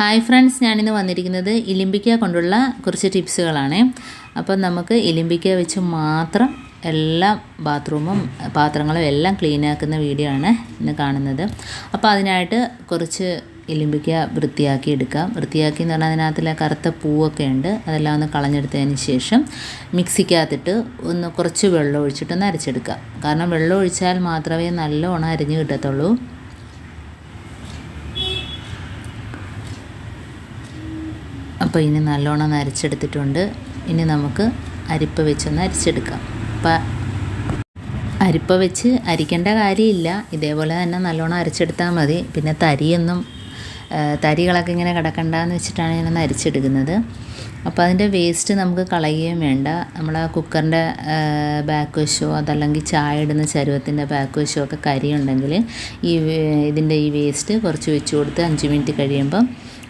Hi friends ഞാനിന്ന് വന്നിരിക്കുന്നത് ഇലിമ്പിക്ക കൊണ്ടുള്ള കുറച്ച് ടിപ്സുകളാണ്. അപ്പം നമുക്ക് ഇലിമ്പിക്ക വെച്ച് മാത്രം എല്ലാ ബാത്റൂമും പാത്രങ്ങളും എല്ലാം ക്ലീൻ ആക്കുന്ന വീഡിയോ ആണ് ഇന്ന് കാണുന്നത്. അപ്പോൾ അതിനായിട്ട് കുറച്ച് ഇലിമ്പിക്ക വൃത്തിയാക്കി എടുക്കാം. വൃത്തിയാക്കി എന്ന് പറഞ്ഞാൽ അതിനകത്തിലെ കറുത്ത പൂവൊക്കെ ഉണ്ട്. അതെല്ലാം ഒന്ന് കളഞ്ഞെടുത്തതിന് ശേഷം മിക്സിക്കകത്തിട്ട് ഒന്ന് കുറച്ച് വെള്ളം ഒഴിച്ചിട്ടൊന്ന് അരച്ചെടുക്കാം. കാരണം വെള്ളം ഒഴിച്ചാൽ മാത്രമേ നല്ലോണം അരിഞ്ഞ് കിട്ടത്തുള്ളൂ. അപ്പോൾ ഇനി നല്ലോണം അരച്ചെടുത്തിട്ടുണ്ട്. ഇനി നമുക്ക് അരിപ്പ വെച്ചൊന്ന് അരിച്ചെടുക്കാം. അപ്പം അരിപ്പ വെച്ച് അരിക്കേണ്ട കാര്യമില്ല. ഇതേപോലെ തന്നെ നല്ലോണം അരച്ചെടുത്താൽ മതി. പിന്നെ തരിയൊന്നും തരികളൊക്കെ ഇങ്ങനെ കിടക്കണ്ടെന്ന് വെച്ചിട്ടാണ് ഞാനൊന്ന് അരിച്ചെടുക്കുന്നത്. അപ്പോൾ അതിന്റെ വേസ്റ്റ് നമുക്ക് കളയുകയും വേണ്ട. നമ്മൾ ആ കുക്കറിന്റെ ബാക്ക് വശോ അതല്ലെങ്കിൽ ചായ ഇടുന്ന ചരുവത്തിന്റെ ബാക്ക് വശോ ഒക്കെ കരിയുണ്ടെങ്കിൽ ഈ ഇതിന്റെ ഈ വേസ്റ്റ് കുറച്ച് വെച്ച് കൊടുത്ത് അഞ്ച് മിനിറ്റ് കഴിയുമ്പം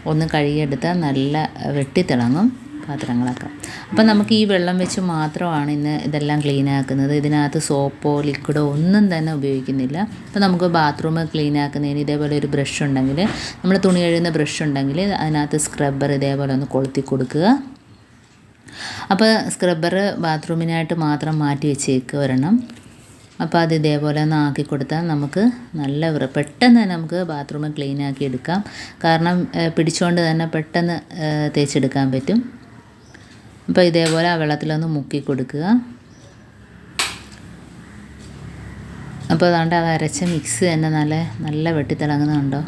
ഒന്ന് കഴുകിയെടുത്താൽ നല്ല വെട്ടിത്തിളങ്ങും. പാത്രങ്ങളൊക്കെ. അപ്പം നമുക്ക് ഈ വെള്ളം വെച്ച് മാത്രമാണ് ഇന്ന് ഇതെല്ലാം ക്ലീൻ ആക്കുന്നത്. ഇതിനകത്ത് സോപ്പോ ലിക്വിഡോ ഒന്നും തന്നെ ഉപയോഗിക്കുന്നില്ല. അപ്പോൾ നമുക്ക് ബാത്റൂം ക്ലീൻ ആക്കുന്നതിന് ഇതേപോലെ ഒരു ബ്രഷ് ഉണ്ടെങ്കിൽ നമ്മൾ തുണി കഴുകുന്ന ബ്രഷ് ഉണ്ടെങ്കിൽ അതിനകത്ത് സ്ക്രബ്ബർ ഇതേപോലെ ഒന്ന് കൊളുത്തി കൊടുക്കുക. അപ്പോൾ സ്ക്രബ്ബർ ബാത്റൂമിനായിട്ട് മാത്രം മാറ്റി വെച്ചേക്ക് വരണം അപ്പോൾ അത് ഇതേപോലെ ഒന്ന് ആക്കി കൊടുത്താൽ നമുക്ക് നല്ല പെട്ടെന്ന് തന്നെ നമുക്ക് ബാത്റൂം ക്ലീൻ ആക്കി എടുക്കാം. കാരണം പിടിച്ചുകൊണ്ട് തന്നെ പെട്ടെന്ന് തേച്ചെടുക്കാൻ പറ്റും. അപ്പോൾ ഇതേപോലെ ആ വെള്ളത്തിലൊന്ന് മുക്കി കൊടുക്കുക. അപ്പോൾ അതുകൊണ്ട് അത് അരച്ച മിക്സ് തന്നെ നല്ല നല്ല വെട്ടിത്തിളങ്ങുന്നുണ്ടോ?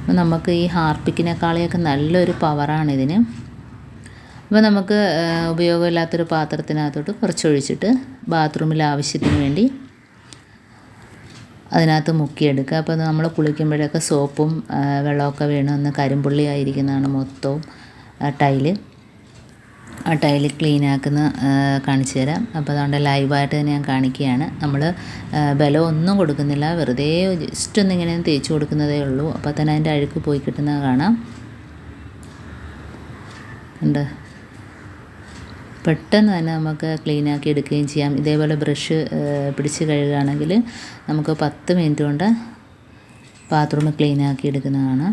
അപ്പോൾ നമുക്ക് ഈ ഹാർപ്പിക്കിനേക്കാളെയൊക്കെ നല്ലൊരു പവറാണ് ഇതിന്. അപ്പോൾ നമുക്ക് ഉപയോഗമില്ലാത്തൊരു പാത്രത്തിനകത്തോട്ട് കുറച്ചൊഴിച്ചിട്ട് ബാത്റൂമിൽ ആവശ്യത്തിന് വേണ്ടി അതിനകത്ത് മുക്കിയെടുക്കുക. അപ്പോൾ നമ്മൾ കുളിക്കുമ്പോഴൊക്കെ സോപ്പും വെള്ളമൊക്കെ വീണ്. കരിമ്പുള്ളി ആയിരിക്കുന്നതാണ് മൊത്തവും ടൈൽ ആ ടൈൽ ക്ലീൻ ആക്കുന്ന കാണിച്ചു തരാം. അപ്പോൾ അതുകൊണ്ട് ലൈവായിട്ട് തന്നെ ഞാൻ കാണിക്കുകയാണ്. നമ്മൾ ബലം ഒന്നും കൊടുക്കുന്നില്ല. വെറുതെ ജസ്റ്റ് ഒന്ന് ഇങ്ങനെ തേച്ച് കൊടുക്കുന്നതേ ഉള്ളൂ. അപ്പോൾ തന്നെ അതിന്റെ അഴുക്ക് പോയി കിട്ടുന്നത് കാണാം. ഉണ്ട് പെട്ടെന്ന് തന്നെ നമുക്ക് ക്ലീൻ ആക്കി എടുക്കുകയും ചെയ്യാം. ഇതേപോലെ ബ്രഷ് പിടിച്ച് കഴുകുകയാണെങ്കിൽ നമുക്ക് പത്ത് മിനിറ്റ് കൊണ്ട് ബാത്റൂം ക്ലീൻ ആക്കി എടുക്കുന്നതാണ്.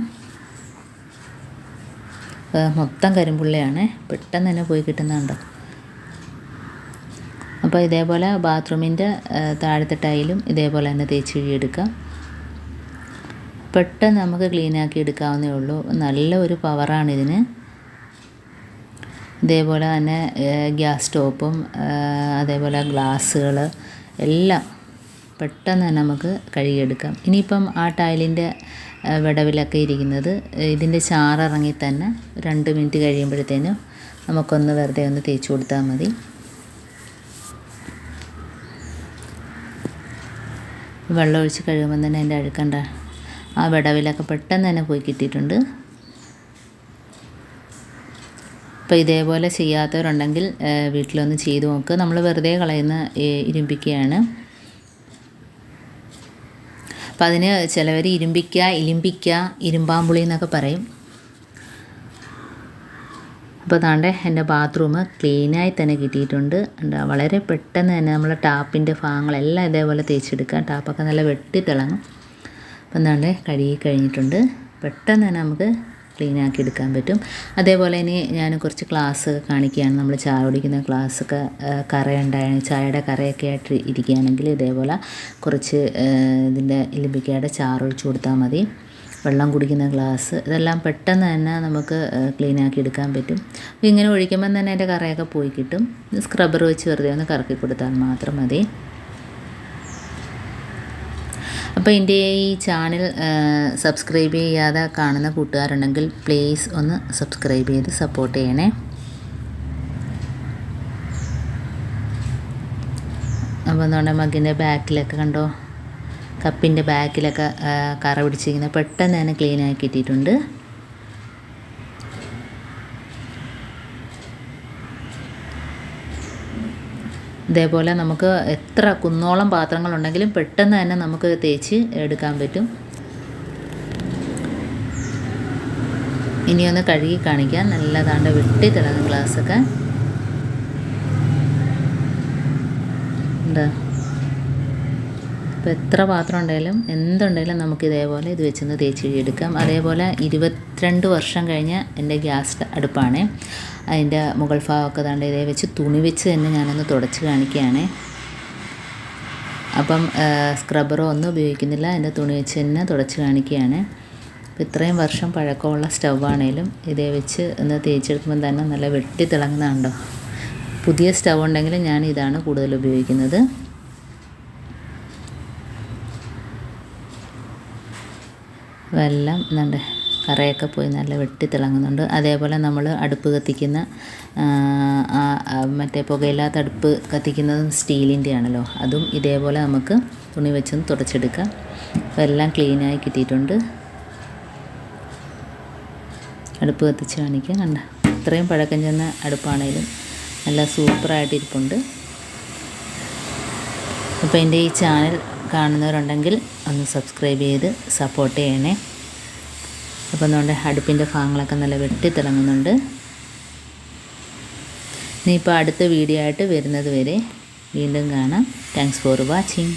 മൊത്തം കരിമ്പുള്ളിയാണ്. പെട്ടെന്ന് തന്നെ പോയി കിട്ടുന്നുണ്ടോ അപ്പോൾ ഇതേപോലെ ബാത്റൂമിന്റെ താഴത്തെ ടൈലും ഇതേപോലെ തന്നെ തേച്ച് കഴുകിയെടുക്കാം പെട്ടെന്ന് നമുക്ക് ക്ലീൻ ആക്കി എടുക്കാവുന്നേ ഉള്ളൂ. നല്ല ഒരു പവറാണ് ഇതിന്. ഇതേപോലെ തന്നെ ഗ്യാസ് സ്റ്റോപ്പും അതേപോലെ ഗ്ലാസ്സുകൾ എല്ലാം പെട്ടെന്ന് തന്നെ നമുക്ക് കഴുകിയെടുക്കാം. ഇനിയിപ്പം ആ ടൈലിന്റെ വിടവിലൊക്കെ ഇരിക്കുന്നത് ഇതിന്റെ ചാറിറങ്ങി തന്നെ രണ്ട് മിനിറ്റ് കഴിയുമ്പോഴത്തേനും നമുക്കൊന്ന് വെറുതെ ഒന്ന് തേച്ച് കൊടുത്താൽ മതി. വെള്ളം ഒഴിച്ച് കഴുകുമ്പം തന്നെ അതിന്റെ അഴുക്കണ്ട ആ വിടവിലൊക്കെ പെട്ടെന്ന് തന്നെ പോയി കിട്ടിയിട്ടുണ്ട്. അപ്പോൾ ഇതേപോലെ ചെയ്യാത്തവരുണ്ടെങ്കിൽ വീട്ടിലൊന്ന് ചെയ്ത് നോക്ക്. നമ്മൾ വെറുതെ കളയുന്ന ഇരുമ്പിക്കയാണ്. അപ്പം അതിന് ചിലവർ ഇരുമ്പിക്ക ഇലിമ്പിക്ക ഇരുമ്പാമ്പുളി എന്നൊക്കെ പറയും. അപ്പോൾ അതാണ്ട് എന്റെ ബാത്റൂം ക്ലീനായി തന്നെ കിട്ടിയിട്ടുണ്ട്. എന്താ വളരെ പെട്ടെന്ന് തന്നെ നമ്മൾ ടാപ്പിന്റെ ഭാഗങ്ങളെല്ലാം ഇതേപോലെ തേച്ചെടുക്കുക ടാപ്പൊക്കെ നല്ല വെട്ടി തിളങ്ങും. അപ്പം എന്താണ്ട് കഴുകി കഴിഞ്ഞിട്ടുണ്ട്. പെട്ടെന്ന് തന്നെ നമുക്ക് ക്ലീൻ ആക്കി എടുക്കാൻ പറ്റും. അതേപോലെ ഇനി ഞാൻ കുറച്ച് ക്ലാസ് കാണിക്കുകയാണ്. നമ്മൾ ചായ കുടിക്കുന്ന ക്ലാസ്സൊക്കെ കറയുണ്ടായ ചായയുടെ കറയൊക്കെ ആയിട്ട് ഇരിക്കുകയാണെങ്കിൽ ഇതേപോലെ കുറച്ച് ഇതിന്റെ ഇലിമ്പിക്കയുടെ ചാറൊഴിച്ച് കൊടുത്താൽ മതി. വെള്ളം കുടിക്കുന്ന ഗ്ലാസ് ഇതെല്ലാം പെട്ടെന്ന് തന്നെ നമുക്ക് ക്ലീനാക്കി എടുക്കാൻ പറ്റും. ഇങ്ങനെ ഒഴിക്കുമ്പം തന്നെ അതിന്റെ കറയൊക്കെ പോയി കിട്ടും. സ്ക്രബ്ബർ വെച്ച് വെറുതെ ഒന്ന് കറക്കി കൊടുത്താൽ മാത്രം മതി. അപ്പോൾ എന്റെ ഈ ചാനൽ സബ്സ്ക്രൈബ് ചെയ്യാതെ കാണുന്ന കൂട്ടുകാരുണ്ടെങ്കിൽ പ്ലീസ് ഒന്ന് സബ്സ്ക്രൈബ് ചെയ്ത് സപ്പോർട്ട് ചെയ്യണേ. അപ്പോൾ എന്തുകൊണ്ട് മകിന്റെ ബാക്കിലൊക്കെ കണ്ടോ? കപ്പിന്റെ ബാക്കിലൊക്കെ കറ പിടിച്ചിരിക്കുന്നത് പെട്ടെന്ന് തന്നെ ക്ലീൻ ആക്കി ഇതേപോലെ നമുക്ക് എത്ര കുന്നോളം പാത്രങ്ങളുണ്ടെങ്കിലും പെട്ടെന്ന് തന്നെ നമുക്ക് തേച്ച് എടുക്കാൻ പറ്റും. ഇനിയൊന്ന് കഴുകി കാണിക്കാം. നല്ലതാണ്ട് വെട്ടി തിളങ്ങും ഗ്ലാസ്സൊക്കെ. എന്താ ഇപ്പോൾ എത്ര പാത്രം ഉണ്ടെങ്കിലും എന്തുണ്ടെങ്കിലും നമുക്ക് ഇതേപോലെ ഇത് വെച്ചൊന്ന് തേച്ച് കഴുകിയെടുക്കാം അതേപോലെ ഇരുപത്തിരണ്ട് വർഷം കഴിഞ്ഞ എന്റെ ഗ്യാസ് അടുപ്പാണ്. അതിന്റെ മുകൾ ഭാഗമൊക്കെ ദാണ്ട് ഇതേ വെച്ച് തുണി വെച്ച് തന്നെ ഞാനൊന്ന് തുടച്ച് കാണിക്കുകയാണ്. അപ്പം സ്ക്രബറോ ഒന്നും ഉപയോഗിക്കുന്നില്ല. എന്റെ തുണി വെച്ച് തന്നെ തുടച്ച് കാണിക്കുകയാണ്. അപ്പോൾ ഇത്രയും വർഷം പഴക്കമുള്ള സ്റ്റൗവാണേലും ഇതേ വെച്ച് ഒന്ന് തേച്ചെടുക്കുമ്പോൾ തന്നെ നല്ല വെട്ടി തിളങ്ങുന്നുണ്ടോ പുതിയ സ്റ്റൗ ഉണ്ടെങ്കിൽ ഞാൻ ഇതാണ് കൂടുതൽ ഉപയോഗിക്കുന്നത്. വെള്ളം എന്നുണ്ട് കറയൊക്കെ പോയി നല്ല വെട്ടി തിളങ്ങുന്നുണ്ട്. അതേപോലെ നമ്മൾ അടുപ്പ് കത്തിക്കുന്ന മറ്റേ പുകയില്ലാത്ത അടുപ്പ് കത്തിക്കുന്നതും സ്റ്റീലിന്റെ ആണല്ലോ. അതും ഇതേപോലെ നമുക്ക് തുണി വെച്ചൊന്ന് തുടച്ചെടുക്കാം. അപ്പോൾ എല്ലാം ക്ലീനായി കിട്ടിയിട്ടുണ്ട്. അടുപ്പ് കത്തിച്ച് കാണിക്കാം. കണ്ട ഇത്രയും പഴക്കം ചെന്ന അടുപ്പാണേലും നല്ല സൂപ്പറായിട്ട് ഇരിപ്പുണ്ട് അപ്പോൾ എന്റെ ഈ ചാനൽ കാണുന്നവരുണ്ടെങ്കിൽ ഒന്ന് സബ്സ്ക്രൈബ് ചെയ്ത് സപ്പോർട്ട് ചെയ്യണേ. അപ്പോൾ നമ്മുടെ അടുപ്പിന്റെ ഭാഗങ്ങളൊക്കെ നല്ല വെട്ടി തിളങ്ങുന്നുണ്ട് ഇനിയിപ്പോൾ അടുത്ത വീഡിയോ ആയിട്ട് വരുന്നത് വരെ വീണ്ടും കാണാം. Thanks for watching